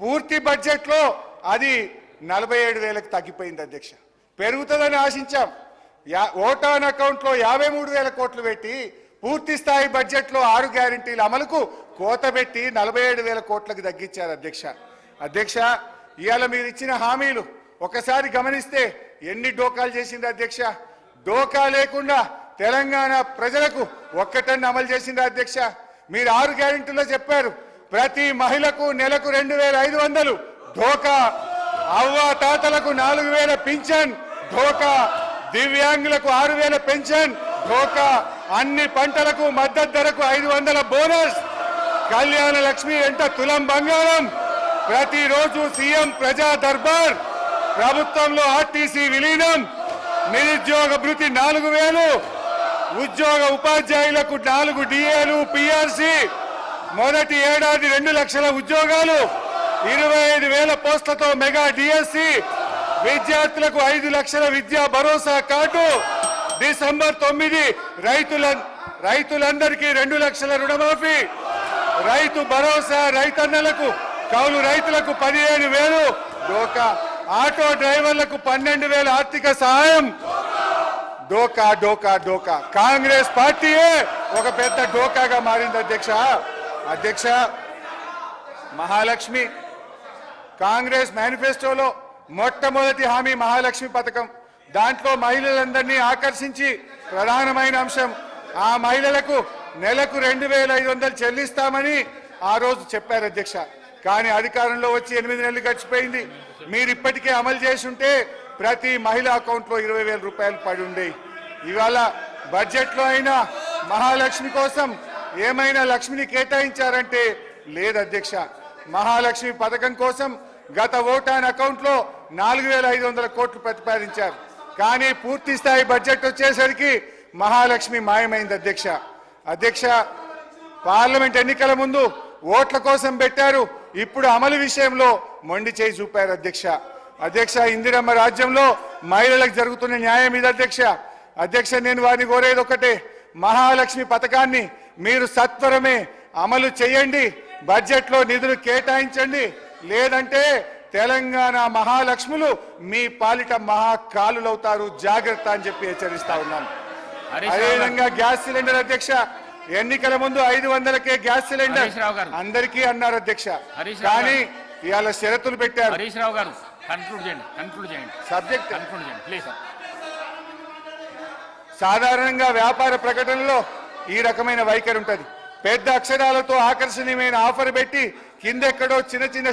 పూర్తి బడ్జెట్లో అది నలభై ఏడు వేలకు తగ్గిపోయింది అధ్యక్ష. పెరుగుతుందని ఆశించాం. యా ఓటాన్ అకౌంట్లో యాభై మూడు వేల కోట్లు పెట్టి పూర్తి స్థాయి బడ్జెట్లో ఆరు గ్యారంటీల అమలుకు కోత పెట్టి నలభై ఏడు వేల కోట్లకు తగ్గించారు అధ్యక్ష. అధ్యక్ష ఇవాళ మీరు ఇచ్చిన హామీలు ఒకసారి గమనిస్తే ఎన్ని డోకాలు చేసింది అధ్యక్ష? డోకా లేకుండా తెలంగాణ ప్రజలకు ఒక్కటన్ను అమలు చేసింది అధ్యక్ష. మీరు ఆరు గ్యారెంటీలో చెప్పారు. ప్రతి మహిళకు నెలకు రెండు వేల ఐదు వందలు. ఢోకా అవ్వ తాతలకు నాలుగు వేల పింఛన్. ఢోకా దివ్యాంగులకు ఆరు వేల పెన్షన్. ఢోకా అన్ని పంటలకు మద్దతు ధరకు ఐదు వందల బోనస్. కళ్యాణ లక్ష్మి వెంట తులం బంగారం. ప్రతిరోజు సీఎం ప్రజా దర్బార్. ప్రభుత్వంలో ఆర్టీసీ విలీనం. నిరుద్యోగ భృతి నాలుగు వేలు. ఉద్యోగ ఉపాధ్యాయులకు నాలుగు డిఏలు పిఆర్సీ. మొదటి ఏడాది రెండు లక్షల ఉద్యోగాలు ఇరవై ఐదు వేల పోస్టులతో మెగా డిఎస్సి విద్యార్థులకు ఐదు లక్షల విద్యా భరోసా కార్డు. డిసెంబర్ తొమ్మిది రైతుల రైతులందరికీ రెండు లక్షల రుణమాఫీ. రైతు భరోసా రైతన్నలకు కౌలు రైతులకు పదిహేను వేలు. డోకా ఆటో డ్రైవర్లకు పన్నెండు వేల ఆర్థిక సహాయం. డోకా డోకా డోకా. కాంగ్రెస్ పార్టీయే ఒక పెద్ద డోకాగా మారింది అధ్యక్ష. అధ్యక్ష మహాలక్ష్మి కాంగ్రెస్ మేనిఫెస్టోలో మొట్టమొదటి హామీ మహాలక్ష్మి పథకం. దాంట్లో మహిళలందరినీ ఆకర్షించి ప్రధానమైన అంశం ఆ మహిళలకు నెలకు రెండు వేల ఐదు వందలు చెల్లిస్తామని ఆ రోజు చెప్పారు అధ్యక్ష. కానీ అధికారంలో వచ్చి ఎనిమిది నెలలు గడిచిపోయింది. మీరు ఇప్పటికే అమలు చేసుంటే ప్రతి మహిళ అకౌంట్లో ఇరవై వేల రూపాయలు పడి ఉండేవి ఇవాళ బడ్జెట్లో అయినా మహాలక్ష్మి కోసం ఏమైనా లక్ష్మిని కేటాయించారంటే లేదు అధ్యక్ష. మహాలక్ష్మి పథకం కోసం గత ఓటాన్ అకౌంట్లో నాలుగు వేల ఐదు వందల కోట్లు ప్రతిపాదించారు. కానీ పూర్తి స్థాయి బడ్జెట్ వచ్చేసరికి మహాలక్ష్మి మాయమైంది అధ్యక్ష. అధ్యక్ష పార్లమెంట్ ఎన్నికల ముందు ఓట్ల కోసం పెట్టారు. ఇప్పుడు అమలు విషయంలో మొండి చేయి చూపారు అధ్యక్ష. అధ్యక్ష ఇందిరమ్మ రాజ్యంలో మహిళలకు జరుగుతున్న న్యాయం ఇది అధ్యక్ష. అధ్యక్ష నేను వారిని కోరేది ఒకటే. మహాలక్ష్మి పథకాన్ని మీరు సత్వరమే అమలు చేయండి. బడ్జెట్లో నిధులు కేటాయించండి. లేదంటే తెలంగాణ మహాలక్ష్ములు మీ పాలిట మహాకాలులవుతారు జాగ్రత్త అని చెప్పి హెచ్చరిస్తా ఉన్నాను. అదేవిధంగా గ్యాస్ సిలిండర్ అధ్యక్ష ఎన్నికల ముందు ఐదు వందలకే గ్యాస్ సిలిండర్. అందరికీ అన్నారు అధ్యక్ష. కానీ ఇవాళ షరతులు పెట్టారు. హరీష్ రావు గారు కన్క్లూడ్ చేయండి కన్క్లూడ్ చేయండి. సబ్జెక్ట్ కన్క్లూడ్ చేయండి ప్లీజ్ సాధారణంగా వ్యాపార ప్రకటనలో ఈ రకమైన వైఖరి ఉంటది. పెద్ద అక్షరాలతో ఆకర్షణీయమైన ఆఫర్ పెట్టి కిందెక్కడో చిన్న చిన్న